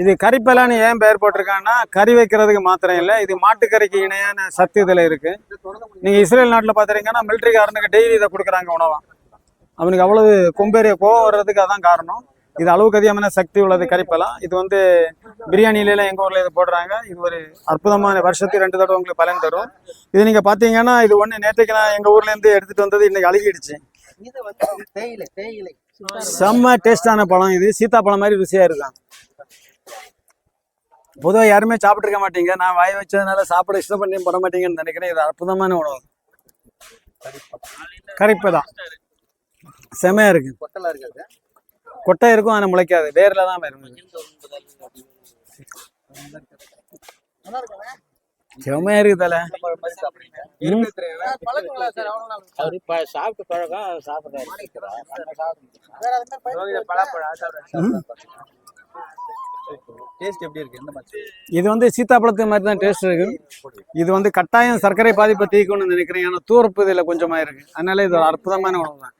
இது கறிப்பலான்னு ஏன் பெயர் போட்டிருக்காங்கன்னா கறி வைக்கிறதுக்கு மாத்திரம் இல்லை இது மாட்டுக்கறிக்கு இணையான சத்து இதில் இருக்கு. நீங்க இஸ்ரேல் நாட்டில் பார்த்துறீங்கன்னா மிலிட்ரிக்காரனுக்கு டெய்லி இதை கொடுக்குறாங்க உணவா. அவனுக்கு அவ்வளவு கொம்பேறிய கோவம் வர்றதுக்கு அதான் காரணம். இது அளவுக்கு அதிகமான சக்தி உள்ளது கறிப்பலாம் இது வந்து பிரியாணிலாம் எங்க ஊர்ல இது போடுறாங்க. இது ஒரு அற்புதமான வருஷத்துக்கு ரெண்டு தடவை உங்களுக்கு பலன் தரும். இது நீங்க பாத்தீங்கன்னா இது ஒண்ணு நேற்றுக்கு நான் எங்க ஊர்ல இருந்து எடுத்துட்டு வந்தது இன்னைக்கு அழுகிடுச்சு. செம்ம டேஸ்டான பழம் இது. சீத்தாப்பழம் மாதிரி ருசியாக இருக்கான் பொதுவாக யாருமே சாப்பிட்டுருக்க மாட்டீங்க. நான் வாய் வச்சதுனால சாப்பிட இஷ்டப்பட்டு பட மாட்டீங்கன்னு நினைக்கிறேன். இது அற்புதமான உணவு. கறிப்பு தான் செமையா இருக்கு. கொட்டை இருக்கும் ஆனால் முளைக்காது. வேர்ல தான் வரும். நல்லா இருக்குங்க செமையா இருக்கு தல. சாப்பிட்டு பழக்கம் சாப்பிடுறாரு டேஸ்ட் எப்படி இருக்கு? எந்த மாதிரி? இது வந்து சீத்தாப்பழத்து மாதிரி தான் டேஸ்ட் இருக்கு. இது வந்து கட்டாயம் சர்க்கரை பாதிப்பை தீக்கணும்னு நினைக்கிறேன். ஏன்னா தூரப்பு இதில் கொஞ்சமாக இருக்கு அதனால இது ஒரு அற்புதமான உணவு தான்